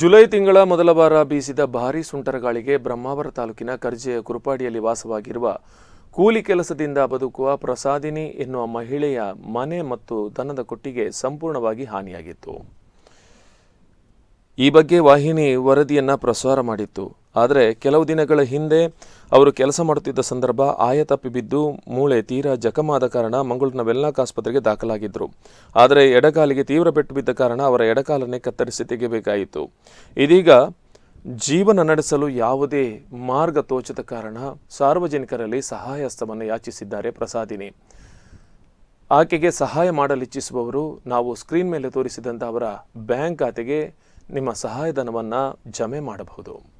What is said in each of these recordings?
July ತಿಂಗಳ ಮೊದಲ ವಾರ ಬೀಸಿದ ಭಾರೀ ಸುಂಟರ ಗಾಳಿಗೆ ಬ್ರಹ್ಮಾವರ ತಾಲೂಕಿನ ಕರ್ಜೆಯ ಕುರುಪಾಡಿಯಲ್ಲಿ ವಾಸವಾಗಿರುವ ಕೂಲಿ ಕೆಲಸದಿಂದ ಬದುಕುವ ಪ್ರಸಾದಿನಿ ಎನ್ನುವ ಮಹಿಳೆಯ ಮನೆ ಮತ್ತು ದನದ ಕೊಟ್ಟಿಗೆ ಸಂಪೂರ್ಣವಾಗಿ ಹಾನಿಯಾಗಿತ್ತು. ಈ ಬಗ್ಗೆ ವಾಹಿನಿ ವರದಿಯನ್ನು ಪ್ರಸಾರ ಮಾಡಿತ್ತು. ಆದರೆ ಕೆಲವು ದಿನಗಳ ಹಿಂದೆ ಅವರು ಕೆಲಸ ಮಾಡುತ್ತಿದ್ದ ಸಂದರ್ಭ ಆಯ ತಪ್ಪಿ ಬಿದ್ದು ಮೂಳೆ ತೀರಾ ಜಖಮಾದ ಕಾರಣ ಮಂಗಳೂರಿನ ವೆಲ್ಲಾಕ್ ಆಸ್ಪತ್ರೆಗೆ ದಾಖಲಾಗಿದ್ದರು ಆದರೆ ಎಡಗಾಲಿಗೆ ತೀವ್ರ ಪೆಟ್ಟು ಬಿದ್ದ ಕಾರಣ ಅವರ ಎಡಕಾಲನ್ನೇ ಕತ್ತರಿಸಿ ತೆಗೆಯಬೇಕಾಯಿತು. ಇದೀಗ ಜೀವನ ನಡೆಸಲು ಯಾವುದೇ ಮಾರ್ಗ ತೋಚದ ಕಾರಣ ಸಾರ್ವಜನಿಕರಲ್ಲಿ ಸಹಾಯಸ್ತವನ್ನು ಯಾಚಿಸಿದ್ದಾರೆ ಪ್ರಸಾದಿನಿ. ಆಕೆಗೆ ಸಹಾಯ ಮಾಡಲಿಚ್ಛಿಸುವವರು ನಾವು ಸ್ಕ್ರೀನ್ ಮೇಲೆ ತೋರಿಸಿದಂಥ ಅವರ ಬ್ಯಾಂಕ್ ಖಾತೆಗೆ ನಿಮ್ಮ ಸಹಾಯಧನವನ್ನು ಜಮೆ ಮಾಡಬಹುದು.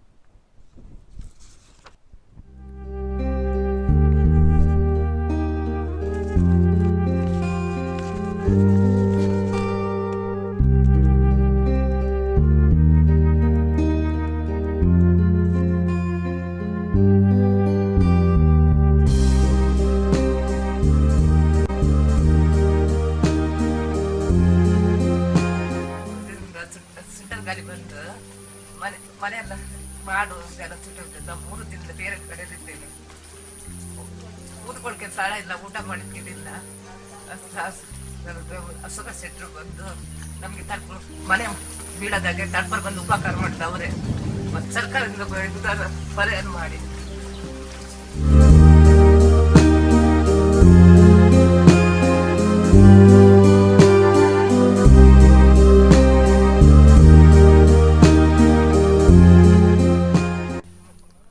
ಗಾಳಿ ಬಂದು ಮನೆ, ಮನೆಯೆಲ್ಲ ಮಾಡು ಎಲ್ಲ ಹೋಗ್ತದೆ ನಾವು ಮೂರು ದಿನದ ಬೇರೆ ಕಡೆಯಲ್ಲಿದ್ದೇವೆ ಕೂತ್ಕೊಳ್ಕೆ ಸ್ಥಳ ಇಲ್ಲ, ಊಟ ಮಾಡಿದ್ದಿಲ್ಲ ಅಸುಖ ಸೆಟ್ರು ಬಂದು ನಮಗೆ ತಡ್ಕೊಂಡು ಮನೆ ಬೀಳದಾಗೆ ತಡ್ಕೊಂಡು ಬಂದು ಉಪಕಾರ ಮಾಡಿದ ಅವರೇ ಮತ್ತೆ ಸರ್ಕಾರದಿಂದ ಪರಿಹಾರ ಮಾಡಿ.